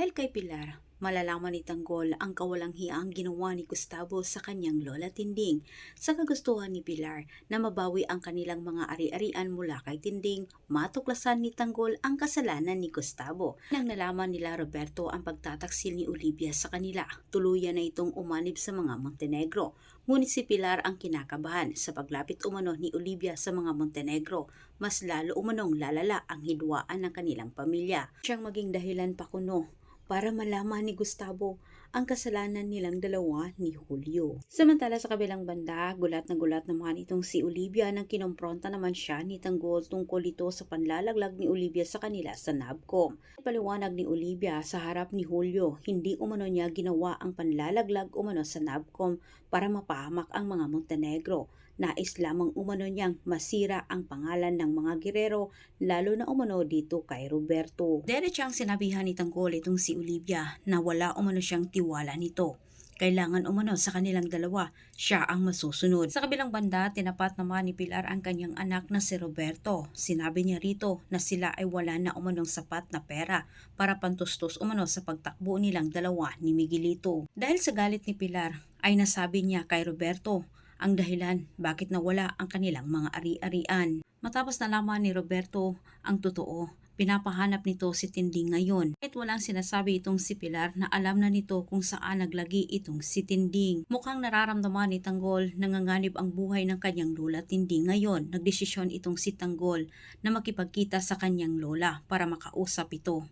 Dahil kay Pilar, malalaman ni Tanggol ang kawalang hiyaang ginawa ni Gustavo sa kanyang lola Tinding sa kagustuhan ni Pilar na mabawi ang kanilang mga ari-arian mula kay Tinding, matuklasan ni Tanggol ang kasalanan ni Gustavo. Nang nalaman nila Roberto ang pagtataksil ni Olivia sa kanila, tuluyan na itong umanib sa mga Montenegro. Ngunit si Pilar ang kinakabahan sa paglapit umano ni Olivia sa mga Montenegro. Mas lalo umanong lalala ang hidwaan ng kanilang pamilya. Siyang maging dahilan pa kuno para malaman ni Gustavo ang kasalanan nilang dalawa ni Julio. Samantala sa kabilang banda, gulat na gulat naman itong si Olivia nang kinompronta naman siya ni Tanggol tungkol ito sa panlalaglag ni Olivia sa kanila sa NABCOM. Paliwanag ni Olivia sa harap ni Julio, hindi umano niya ginawa ang panlalaglag umano sa NABCOM para mapahamak ang mga Montenegro. Nais lamang umano niyang masira ang pangalan ng mga gerero lalo na umano dito kay Roberto. Diretsang sinabihan ni Tanggol itong si Olivia na wala umano siyang tiwala nito. Kailangan umano sa kanilang dalawa, siya ang masusunod. Sa kabilang banda, tinapat naman ni Pilar ang kanyang anak na si Roberto. Sinabi niya rito na sila ay wala na umanong sapat na pera para pantustos umano sa pagtakbo nilang dalawa ni Miguelito. Dahil sa galit ni Pilar, ay nasabi niya kay Roberto ang dahilan bakit nawala ang kanilang mga ari-arian. Matapos nalaman ni Roberto ang totoo, pinapahanap nito si Tinding ngayon. Kahit walang sinasabi itong si Pilar na alam na nito kung saan naglagi itong si Tinding. Mukhang nararamdaman ni Tanggol nanganganib ang buhay ng kanyang lola Tinding ngayon. Nagdesisyon itong si Tanggol na makipagkita sa kanyang lola para makausap ito.